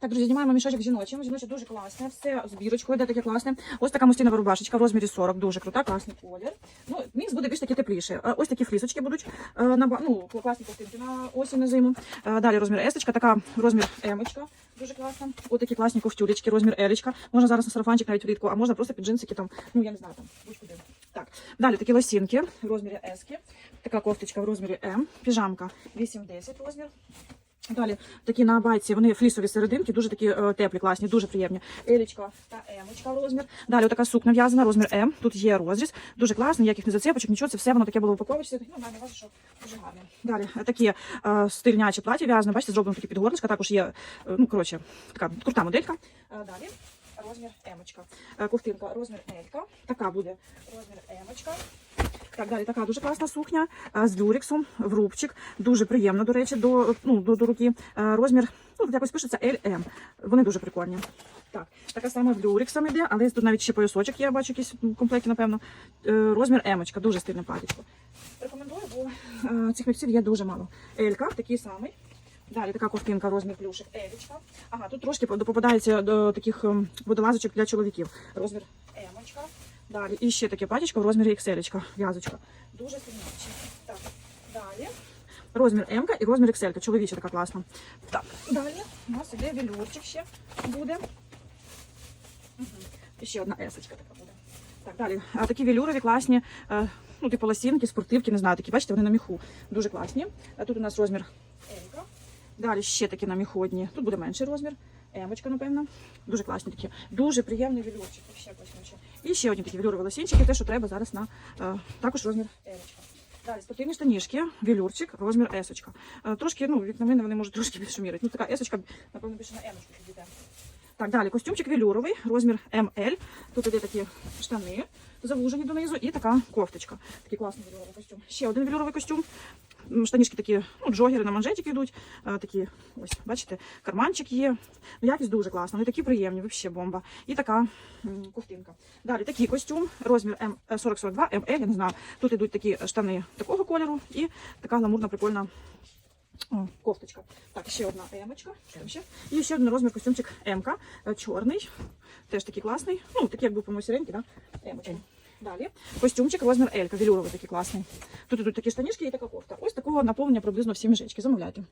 Так, друзі, знімаємо мішочок жіночим. Жіноче дуже класне, все з бірочкою, де таке класне. Ось така мустинова рубашечка в розмірі 40, дуже крута, класний колір. Ну, мікс буде більш таки тепліше. Ось такі флісочки будуть е, на ну, класні ковтинки на осінь на зиму. Е, Далі розмір есочка, така розмір емочка, дуже класна. Ось такі класні ковтюлечки, розмір елечка. Можна зараз на сарафанчик навіть влітку, а можна просто під джинсики там, ну я не знаю, там будь-куди. Так, далі такі лосінки в розмірі ески. Така кофточка в розмірі М, піжамка 8-10 розмір. Далі такі на байці, вони флісові серединки, дуже такі е, теплі, класні, дуже приємні. Елічка та емочка розмір. Далі така сукня в'язана, розмір М. Тут є розріз, дуже класно, ніяких не зацепочок, нічого, це все воно таке було в упаковочці. Ну, навіть важко, що дуже гарне. Далі е, такі е, стильнячі платі в'язані, бачите, зроблено такі підгорничка, також є, е, ну, коротше, така крута моделька. Е, далі розмір емочка. Е, ковтинка розмір Елька. Така буде розмір емочка. Так, далі така дуже класна сукня з люрексом в рубчик. Дуже приємно, до речі, до, ну, до, до руки. Розмір, ну, якось пишеться LM. Вони дуже прикольні. Так, така сама з люрексом іде, але тут навіть ще поясочок є, бачу якісь в напевно. Е, розмір емочка, дуже стильне платічко. Рекомендую, бо е, цих міксів є дуже мало. Елька, такий самий. Далі така ковтинка, розмір плюшик, елічка. Ага, тут трошки попадається до таких ем, водолазочок для чоловіків. Розмір емочка. Далі і ще таке платічко в розмірі XL, в'язочка. Дуже сильняче. Так, далі. Розмір М і розмір XL, чоловіча така класна. Так, далі у нас іде велюрчик ще буде. Угу. І ще одна есочка така буде. Так, далі. А такі велюрові класні, е, ну, типу лосінки, спортивки, не знаю, такі, бачите, вони на міху. Дуже класні. А тут у нас розмір М. Далі ще такі на міху одні. Тут буде менший розмір. Емочка, напевно. Дуже класні такі. Дуже приємний велюрчик. І ще одні такі велюрові лосінчики, те, що треба зараз на е, також розмір Емочка. Далі спортивні штанішки, велюрчик, розмір есочка. Е, трошки, ну, на мене, вони можуть трошки більше мірити. Ну, така есочка, напевно, більше на емочку підійде. Так, далі костюмчик велюровий, розмір МЛ. Тут іде такі штани завужені донизу і така кофточка. Такий класний велюровий костюм. Ще один велюровий костюм. М, Штанішки такі, ну, джогери на манжетики йдуть. А, такі, ось, бачите, карманчик є. Ну, якість дуже класна. Вони такі приємні, взагалі бомба. І така м. Далі такий костюм, розмір М 4042 МЛ, я не знаю. Тут йдуть такі штани такого кольору і така гламурна, прикольна о, кофточка. Так, ще одна емочка. Ще? І ще один розмір костюмчик М-ка. е, Чорний. Теж такий класний. Ну, такий, якби по-моєму, сіренький, да? Емочка. Далі. Костюмчик розмір L, велюровий такий класний. Тут ідуть такі штанішки і така кофта. Ось такого наповнення приблизно всі міжечки. Замовляйте.